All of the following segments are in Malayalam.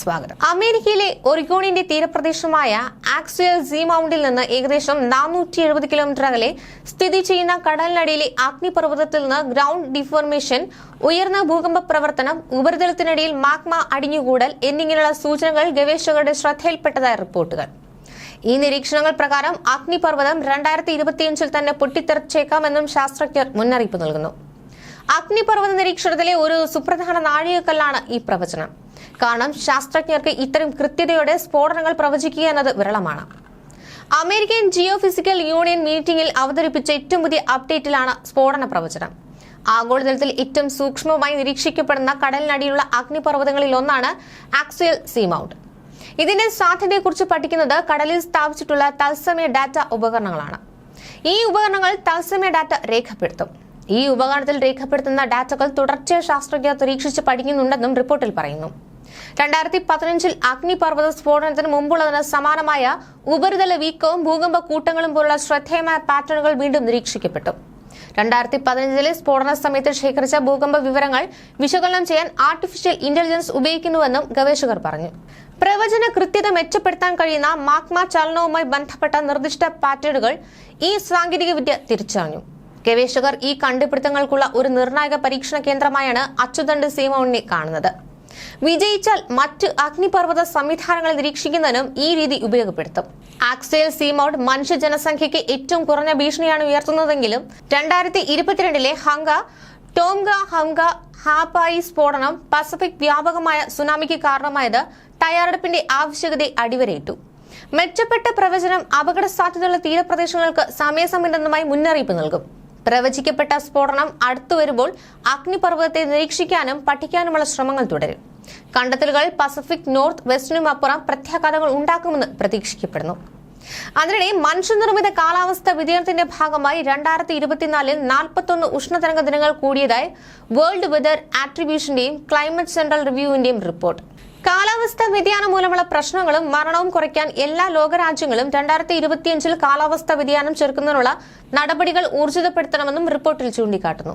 സ്വാഗതം. അമേരിക്കയിലെ ഒറിഗോണിന്റെ തീരപ്രദേശമായ ആക്സിയൽ സി മൗണ്ടിൽ നിന്ന് ഏകദേശം നാനൂറ്റി എഴുപത് കിലോമീറ്റർ അകലെ സ്ഥിതി ചെയ്യുന്ന കടലിനടിയിലെ അഗ്നിപർവതത്തിൽ നിന്ന് ഗ്രൗണ്ട് ഡിഫോർമേഷൻ ഉയർന്ന ഭൂകമ്പ പ്രവർത്തനം ഉപരിതലത്തിനടിയിൽ മാഗ്മ അടിഞ്ഞുകൂടൽ എന്നിങ്ങനെയുള്ള സൂചനകൾ ഗവേഷകരുടെ ശ്രദ്ധയിൽപ്പെട്ടതായ റിപ്പോർട്ടുകൾ. ഈ നിരീക്ഷണങ്ങൾ പ്രകാരം അഗ്നിപർവതം രണ്ടായിരത്തി ഇരുപത്തിയഞ്ചിൽ തന്നെ പൊട്ടിത്തെറിച്ചേക്കാമെന്നും ശാസ്ത്രജ്ഞർ മുന്നറിയിപ്പ് നൽകുന്നു. അഗ്നിപർവത നിരീക്ഷണത്തിലെ ഒരു സുപ്രധാന നാഴികക്കല്ലാണ് ഈ പ്രവചനം. കാരണം ശാസ്ത്രജ്ഞർക്ക് ഇത്തരം കൃത്യതയോടെ സ്ഫോടനങ്ങൾ പ്രവചിക്കുക എന്നത് വിരളമാണ്. അമേരിക്കൻ ജിയോ ഫിസിക്കൽ യൂണിയൻ മീറ്റിംഗിൽ അവതരിപ്പിച്ച ഏറ്റവും പുതിയ അപ്ഡേറ്റിലാണ് സ്ഫോടന പ്രവചനം. ആഗോളതലത്തിൽ ഏറ്റവും സൂക്ഷ്മമായി നിരീക്ഷിക്കപ്പെടുന്ന കടലിനടിയിലുള്ള അഗ്നിപർവതങ്ങളിൽ ഒന്നാണ് ആക്സിയൽ സീമൗണ്ട്. ഇതിന്റെ സാധ്യതയെക്കുറിച്ച് പഠിക്കുന്നത് കടലിൽ സ്ഥാപിച്ചിട്ടുള്ള തത്സമയ ഡാറ്റ ഉപകരണങ്ങളാണ്. ഈ ഉപകരണങ്ങൾ തത്സമയ ഡാറ്റ രേഖപ്പെടുത്തും. ഈ ഉപകരണത്തിൽ രേഖപ്പെടുത്തുന്ന ഡാറ്റകൾ തുടർച്ചയായി ശാസ്ത്രജ്ഞർ നിരീക്ഷിച്ച് പഠിക്കുന്നുണ്ടെന്നും റിപ്പോർട്ടിൽ പറയുന്നു. രണ്ടായിരത്തി പതിനഞ്ചിൽ അഗ്നിപർവത സ്ഫോടനത്തിന് മുമ്പുള്ളതിന് സമാനമായ ഉപരിതല വീക്കവും ഭൂകമ്പ കൂട്ടങ്ങളും പോലുള്ള ശ്രദ്ധേയമായ പാറ്റേണുകൾ വീണ്ടും നിരീക്ഷിക്കപ്പെട്ടു. രണ്ടായിരത്തി പതിനഞ്ചിലെ സ്ഫോടന സമയത്ത് ശേഖരിച്ച ഭൂകമ്പ വിവരങ്ങൾ വിശകലനം ചെയ്യാൻ ആർട്ടിഫിഷ്യൽ ഇന്റലിജൻസ് ഉപയോഗിക്കുന്നുവെന്നും ഗവേഷകർ പറഞ്ഞു. പ്രവചന കൃത്യത മെച്ചപ്പെടുത്താൻ കഴിയുന്ന മാഗ്മ ചലനവുമായി ബന്ധപ്പെട്ട നിർദ്ദിഷ്ട പാറ്റേണുകൾ ഈ സാങ്കേതികവിദ്യ തിരിച്ചറിഞ്ഞു. ഗവേഷകർ ഈ കണ്ടുപിടുത്തങ്ങൾക്കുള്ള ഒരു നിർണായക പരീക്ഷണ കേന്ദ്രമായാണ് അച്ചുതണ്ട് സീമോണിനെ കാണുന്നത്. വിജയിച്ചാൽ മറ്റ് അഗ്നിപർവത സംവിധാനങ്ങൾ നിരീക്ഷിക്കുന്നതിനും ഈ രീതി ഉപയോഗപ്പെടുത്തും. ആക്സേൽ സീമൗണ്ട് മനുഷ്യ ജനസംഖ്യയ്ക്ക് ഏറ്റവും കുറഞ്ഞ ഭീഷണിയാണ് ഉയർത്തുന്നതെങ്കിലും രണ്ടായിരത്തി ഇരുപത്തിരണ്ടിലെ ഹങ്ക ടോംഗ ഹംഗ ഹാപ്പായി സ്ഫോടനം പസഫിക് വ്യാപകമായ സുനാമിക്ക് കാരണമായത് തയ്യാറെടുപ്പിന്റെ ആവശ്യകതയെ അടിവരയിട്ടു. മെച്ചപ്പെട്ട പ്രവചനം അപകട സാധ്യതയുള്ള തീരപ്രദേശങ്ങൾക്ക് സമയസംബന്ധമായി മുന്നറിയിപ്പ് നൽകും. പ്രവചിക്കപ്പെട്ട സ്ഫോടനം അടുത്തു വരുമ്പോൾ അഗ്നിപർവതത്തെ നിരീക്ഷിക്കാനും പഠിക്കാനുമുള്ള ശ്രമങ്ങൾ തുടരും. കണ്ടെത്തലുകൾ പസഫിക് നോർത്ത് വെസ്റ്റിനും അപ്പുറം പ്രത്യാഘാതങ്ങൾ ഉണ്ടാക്കുമെന്ന് പ്രതീക്ഷിക്കപ്പെടുന്നു. അതിനിടെ മനുഷ്യനിർമ്മിത കാലാവസ്ഥ വ്യതിയാനത്തിന്റെ ഭാഗമായി രണ്ടായിരത്തി ഇരുപത്തിനാലിൽ നാൽപ്പത്തൊന്ന് ഉഷ്ണതരംഗ ദിനങ്ങൾ കൂടിയതായി വേൾഡ് വെതർ ആട്രിബ്യൂഷന്റെയും ക്ലൈമറ്റ് സെൻട്രൽ റിവ്യൂവിന്റെയും റിപ്പോർട്ട്. കാലാവസ്ഥാ വ്യതിയാനം മൂലമുള്ള പ്രശ്നങ്ങളും മരണവും കുറയ്ക്കാൻ എല്ലാ ലോകരാജ്യങ്ങളും രണ്ടായിരത്തി ഇരുപത്തിയഞ്ചിൽ കാലാവസ്ഥാ വ്യതിയാനം ചെറുക്കുന്നതിനുള്ള നടപടികൾ ഊർജിതപ്പെടുത്തണമെന്നും റിപ്പോർട്ടിൽ ചൂണ്ടിക്കാട്ടുന്നു.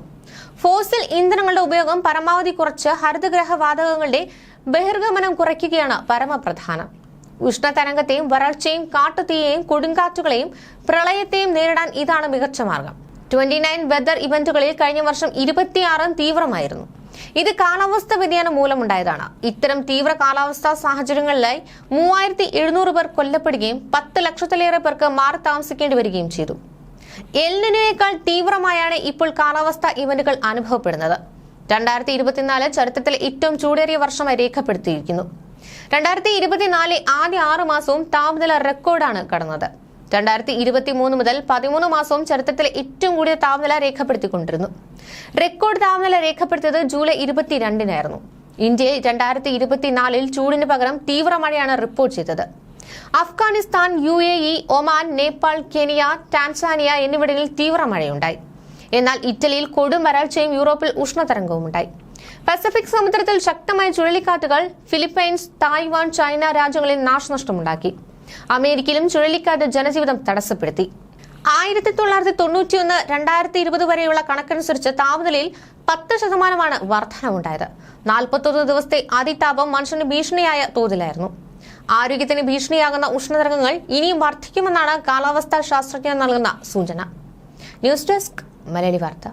ഫോസിൽ ഇന്ധനങ്ങളുടെ ഉപയോഗം പരമാവധി കുറച്ച് ഹരിതഗ്രഹ വാതകങ്ങളുടെ ബഹിർഗമനം കുറയ്ക്കുകയാണ് പരമപ്രധാനം. ഉഷ്ണതരംഗത്തെയും വരൾച്ചയും കാട്ടുതീയെയും കൊടുങ്കാറ്റുകളെയും പ്രളയത്തെയും നേരിടാൻ ഇതാണ് മികച്ച മാർഗം. ട്വന്റി നയൻ വെതർ ഇവന്റുകളിൽ കഴിഞ്ഞ വർഷം ഇരുപത്തിയാറും തീവ്രമായിരുന്നു. ഇത് കാലാവസ്ഥ വ്യതിയാനം മൂലമുണ്ടായതാണ്. ഇത്തരം തീവ്ര കാലാവസ്ഥാ സാഹചര്യങ്ങളിലായി മൂവായിരത്തി എഴുന്നൂറ് പേർ കൊല്ലപ്പെടുകയും പത്ത് ലക്ഷത്തിലേറെ പേർക്ക് മാറി താമസിക്കേണ്ടി വരികയും ചെയ്തു. എല്ലിനേക്കാൾ തീവ്രമായാണ് ഇപ്പോൾ കാലാവസ്ഥ ഇവന്റുകൾ അനുഭവപ്പെടുന്നത്. രണ്ടായിരത്തി ഇരുപത്തിനാല് ചരിത്രത്തിൽ ഏറ്റവും ചൂടേറിയ വർഷമായി രേഖപ്പെടുത്തിയിരിക്കുന്നു. രണ്ടായിരത്തി ഇരുപത്തിനാല് ആദ്യ ആറ് മാസവും താപനില റെക്കോർഡാണ് കടന്നത്. രണ്ടായിരത്തി ഇരുപത്തി മൂന്ന് മുതൽ പതിമൂന്ന് മാസവും ചരിത്രത്തിലെ ഏറ്റവും കൂടിയ താപനില രേഖപ്പെടുത്തിക്കൊണ്ടിരുന്നു. റെക്കോർഡ് താപനില രേഖപ്പെടുത്തിയത് ജൂലൈ ഇരുപത്തിരണ്ടിനായിരുന്നു. ഇന്ത്യയിൽ രണ്ടായിരത്തി ഇരുപത്തിനാലിൽ ചൂടിന് പകരം തീവ്ര മഴയാണ് റിപ്പോർട്ട് ചെയ്തത്. Afghanistan U A E Oman Nepal Kenya Tanzania എന്നിവിടങ്ങളിൽ തീവ്ര മഴയുണ്ടായി. എന്നാൽ ഇറ്റലിയിൽ കൊടും വരൾച്ചയും യൂറോപ്പിൽ ഉഷ്ണതരംഗവും ഉണ്ടായി പസഫിക് സമുദ്രത്തിൽ ശക്തമായ ചുഴലിക്കാറ്റുകൾ ഫിലിപ്പൈൻസ് തായ്വാൻ ചൈന രാജ്യങ്ങളിൽ നാശനഷ്ടമുണ്ടാക്കി. അമേരിക്കയിലും ചുഴലിക്കാറ്റ് ജനജീവിതം തടസ്സപ്പെടുത്തി. ആയിരത്തി തൊള്ളായിരത്തി തൊണ്ണൂറ്റിയൊന്ന് രണ്ടായിരത്തി ഇരുപത് വരെയുള്ള കണക്കനുസരിച്ച് താപനിലയിൽ പത്ത് ശതമാനമാണ് വർധനമുണ്ടായത് നാൽപ്പത്തൊന്ന് ദിവസത്തെ അതിതാപം മനുഷ്യന് ഭീഷണിയായ തോതിലായിരുന്നു. ആരോഗ്യത്തിന് ഭീഷണിയാകുന്ന ഉഷ്ണതരംഗങ്ങൾ ഇനിയും വർദ്ധിക്കുമെന്നാണ് കാലാവസ്ഥാ ശാസ്ത്രജ്ഞർ നൽകുന്ന സൂചന. ന്യൂസ് ഡെസ്ക് മലയാളി വാർത്ത.